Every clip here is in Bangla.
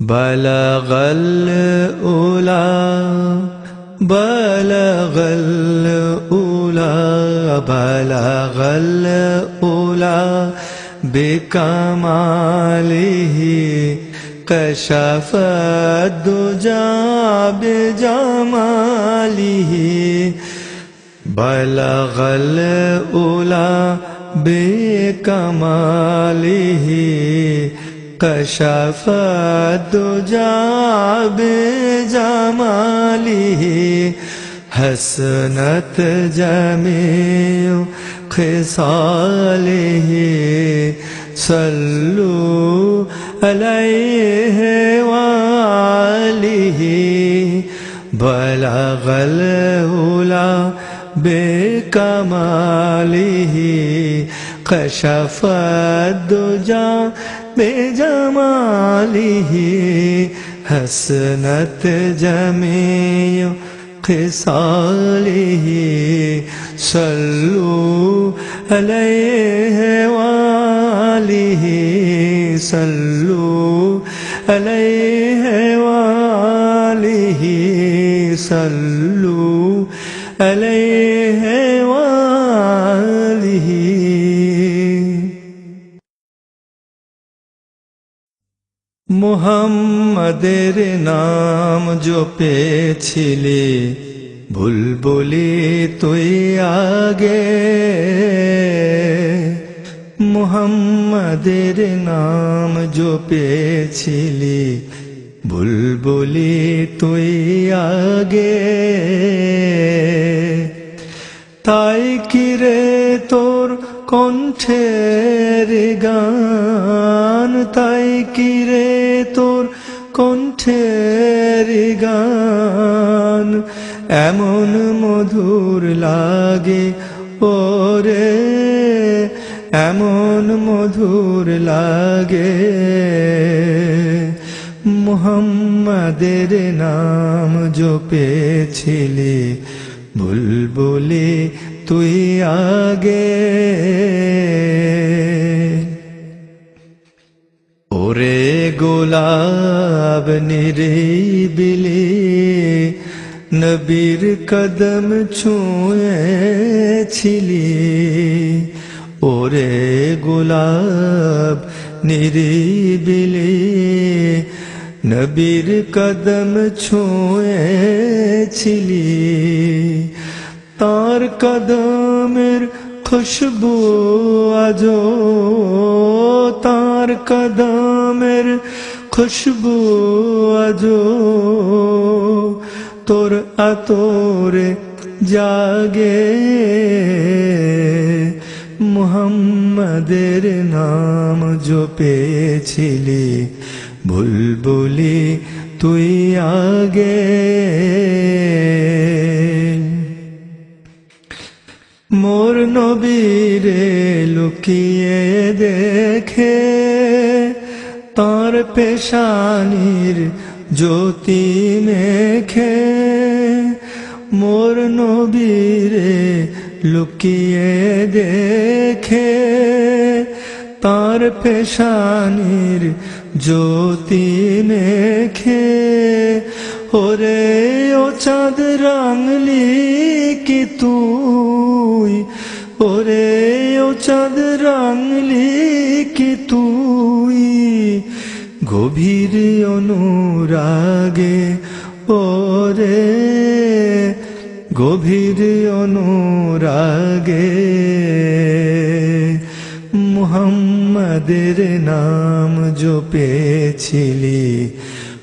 بلغ الأولى بلغ الأولى بلغ الأولى بكماله. كشف الدجى بجماله. بلغ الأولى بكماله. كشف الدجى بجماله حسنت جميع خصاله صلوا عليه وآله بلغ الهدى بكماله كشف الدجى بجماله حسنت جميع خصاله صلوا عليه وآله صلوا عليه وآله صلوا عليه মুহাম্মাদের নাম জপেছিলে বুলবুলি তুই আগে। মুহাম্মাদের নাম জপেছিলি বুলবুলি তুই আগে। তাই কিরে তোর কণ্ঠের গান, তাই কিরে তোর কণ্ঠের গান? এমন মধুর লাগে ওরে, এমন মধুর লাগে। মুহাম্মাদের নাম জপেছিলি, বুলবুলি তুই আগে ওরে গোলাব নিরিবিলি নবীর কদম ছুঁয়েছিলি ওরে গোলাব নিরিবিলি নবীর কদম ছুঁয়েছিলি তার কদমের খুশবু আজো তার কদমের খুশবু আজো তোর আতরে জাগে মুহাম্মাদের নাম জো জপেছিলি বুলবুলি তুই আগে। মোর নবীরে লুকিয়ে দেখে, তার পেশানির জ্যোতি মেখে, মোর নবীরে লুকিয়ে দেখে, তার পেশানির জ্যোতি মেখে। ওরে ও চাঁদ রাঙলি কি তুই চাঁদ রাঙলি কি তুই, গভীর অনুরাগে, ওরে, গভীর অনুরাগে। মুহাম্মাদের নাম জপেছিলি,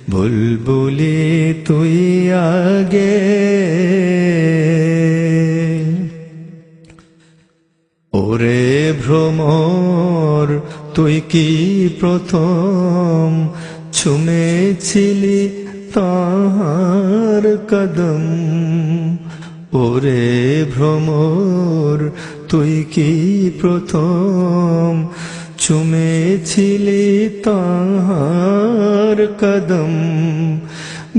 বুলবুলি তুই আগে। ওরে ভ্রমর, তুই কি প্রথম ছুমেছিলি তাহার কদম? ওরে ভ্রমর, তুই কি প্রথম চুমেছিলি তাহার কদম?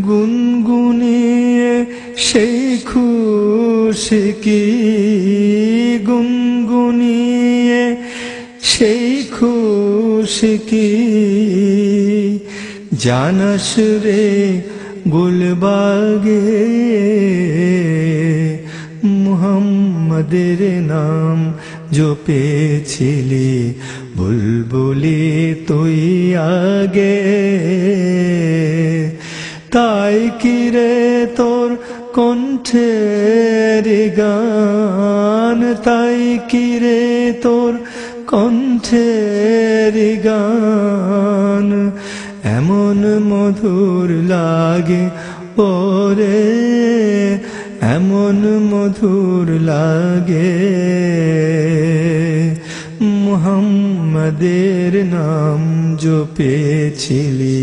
গুনগুনিয়ে সেই খুশি কি গুনগুনিয়ে সেই খুশি কি জানাস রে গুলবাগে মুহাম্মাদের নাম জপেছিলি বুলবুলি তুই আগে। তাই কিরে তোর কণ্ঠের গান, তাই কিরে তোর কণ্ঠের গান? এমন মধুর লাগে ওরে, এমন মধুর লাগে। মুহাম্মাদের নাম জপেছিলি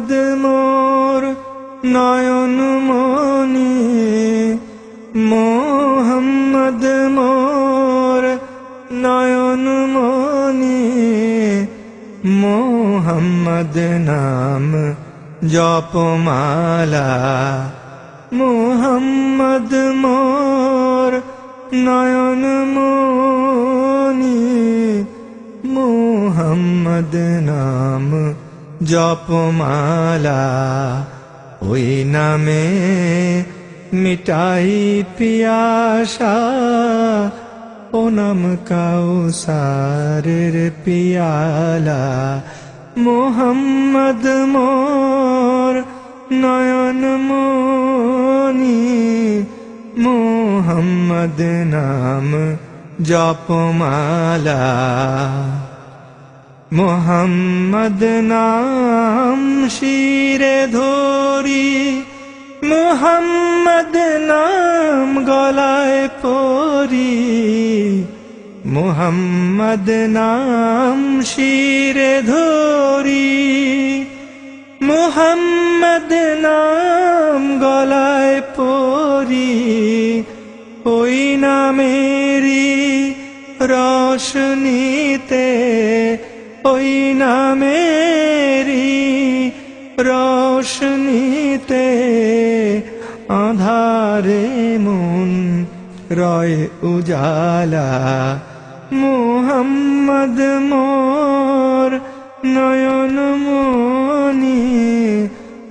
মোহাম্মদ মোর নয়ন মনি মোহাম্মদ মোর নয়ন মনি মোহাম্মদ নাম জপমালা, মোহাম্মদ মোর নয়ন মনি মোহাম্মদ নাম জপমালা ওই নামে মিটাই পিয়াসা, ও নাম কাউসারের পিয়ালা। মোহাম্মদ মোর নয়ন মনি, মোহাম্মদ নাম জপমালা। মোহাম্মদ নাম শিরে ধরি, মোহাম্মদ নাম গলায় পরি। মোহাম্মদ নাম শিরে ধরি, মোহাম্মদ নাম গলায় পরি। ওই নামেরি রোশনীতে ওই নামেরি রোশনীতে আধারে মন রয় উজালা। মোহাম্মদ মোর নয়ন মনি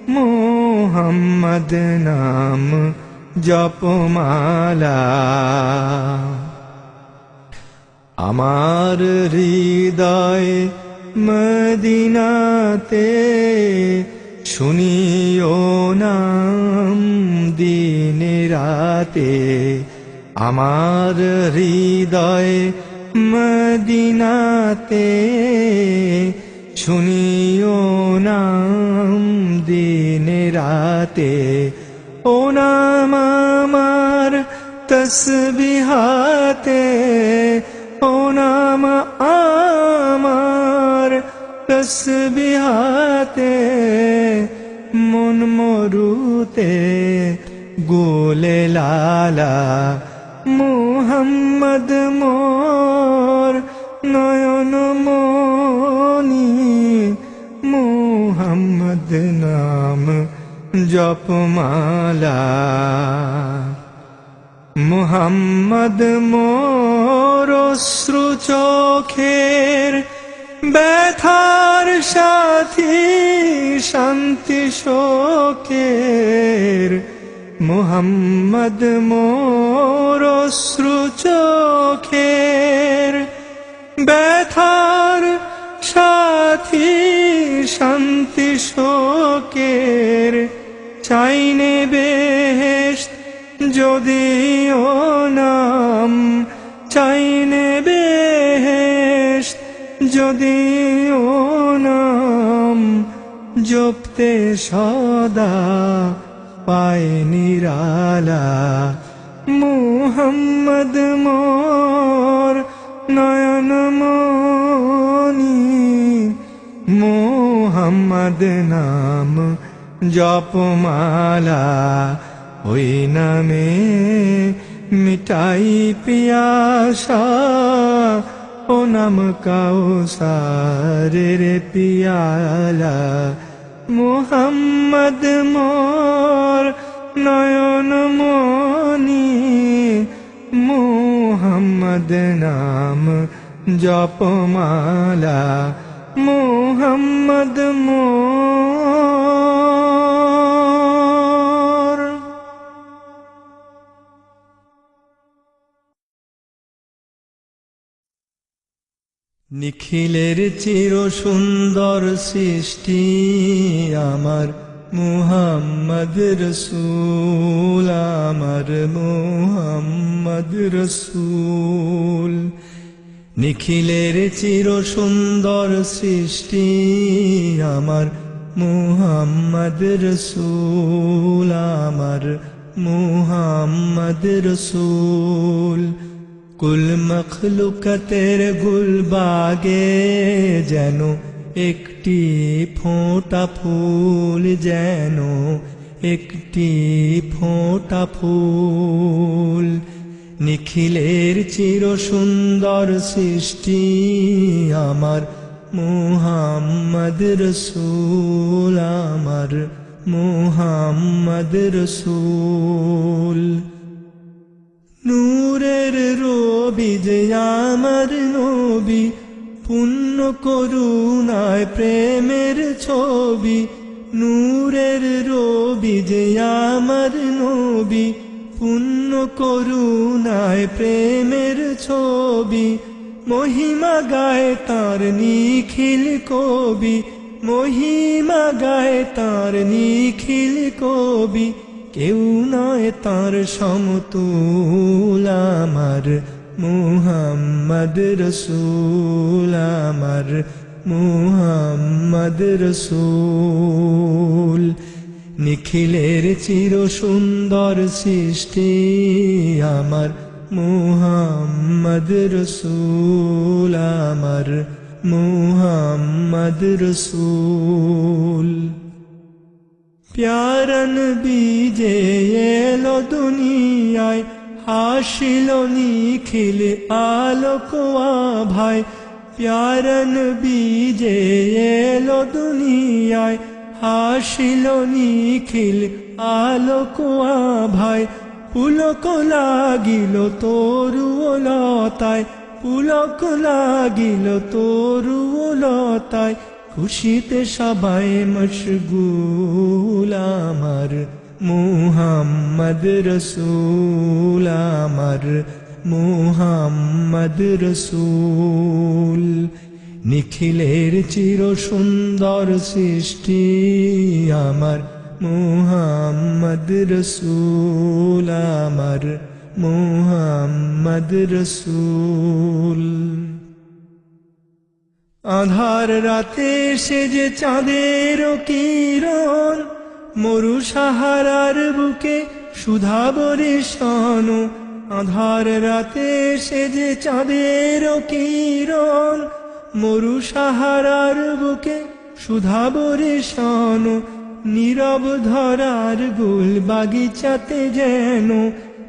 মোহাম্মদ নাম জপমালা। আমার হৃদয় মদিনাতে শুনিও নাম দিনে রাতে। আমার হৃদয় মদিনাতে শুনিও নাম দিনে রাতে। ও নাম আমার তসবিহাতে তসবিহাতে মন মরুতে, গোলে লালা মুহাম্মদ মোর, নয়ন মনি মুহাম্মদ নাম জপমালা। মুহাম্মদ মোর অশ্রু চোখের ব্যথার সাথী শান্তি শোকের। মুহাম্মদ মোর চোখের। ব্যথার সাথী শান্তি শোকের। চাইনে বেহেশত, যদিও নাম চাইনে যদিও নাম জপতে সদা পায় নিরালা। মুহাম্মদ মোর নয়ন মনি, মোহাম্মদ নাম জপমালা ওই নামে মিটাই পিয়াসা। ও নাম কাউসারের পিয়ালা। মুহাম্মদ মোর নয়ন মনি। মুহাম্মদ নাম জপমালা। মুহাম্মদ মোর নিখিলের চির সুন্দর সৃষ্টি আমার মুহাম্মদ রসুল, আমার মুহাম্মদ রসুল। নিখিলের চির সুন্দর সৃষ্টি আমার মুহাম্মদ রসুল, আমার মুহাম্মদ রসুল। কুল মখলুকতের গুলবাগে যেন একটি ফোঁটা ফুল যেন একটি ফোঁটা ফুল। নিখিলের চির সুন্দর সৃষ্টি আমার মুহাম্মদ রসুল, আমার মুহাম্মদ রসুল। নূরের রবি যে আমার নবী, পুণ্য করুণায় প্রেমের ছবি। নূরের রবি যে আমার নবী, পুণ্য করুণায় প্রেমের ছবি। মহিমা গায় তার নিখিল কবি, মহিমা গায় তার নিখিল কবি। কেউ নয় তার সমতুল আমার, মুহাম্মদ রসুল আমার, মুহাম্মদ রসুল। নিখিলের চির সুন্দর সৃষ্টি আমার, মুহাম্মদ রসুল আমার, মুহাম্মদ রসুল। প্যারন বীজে এলো দুনিয়ায়, হাসিল নিখিল আলোক ভাই প্যারন বীজে এলো দুনিয়ায়, হাসিল নিখিল আলোক ভাই পুলক লাগিল তরুলতায় পুলক লাগিল তরুলতায় খুশিতে সবাই মশগুল আমার, মুহাম্মদ রসুল আমার, মুহাম্মদ রসুল। নিখিলের চির সুন্দর সৃষ্টি আমার, মুহাম্মদ রসুল আমার, মুহাম্মদ রসুল। আধার রাতে সে যে চাঁদের কিরণ, মরু সাহারার বুকে সুধা বরিশন আধার রাতে সে যে চাঁদের কিরণ, মরু সাহারার বুকে সুধা বরিশন নীরব ধরার গুল বাগিচাতে যেন,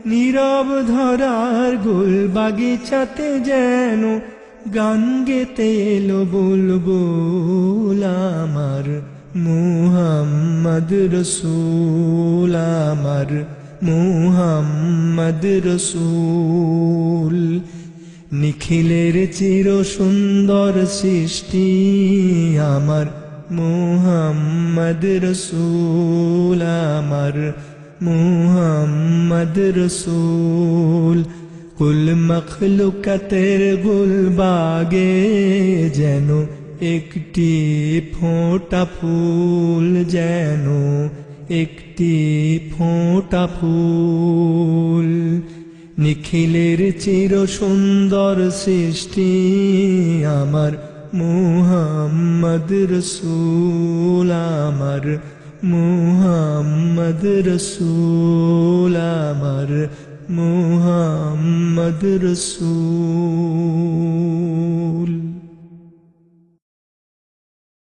নীরব ধরার গুল বাগিচাতে যেন গান গেতে এলো বুলবুল আমার, মুহাম্মদ রসুল আমার, মুহাম্মদ রসুল। নিখিলের চির সুন্দর সৃষ্টি আমার, মুহাম্মদ রসুল আমার, মুহাম্মদ রসুল। কুল মখলুকতের গুলবাগে যেন একটি ফোঁটা ফুল, যেন একটি ফোঁটা ফুল। নিখিলের চির সুন্দর সৃষ্টি আমার মুহাম্মদ রসুল, আমার মুহাম্মদ রসুল, আমার মুহাম্মদ রসুল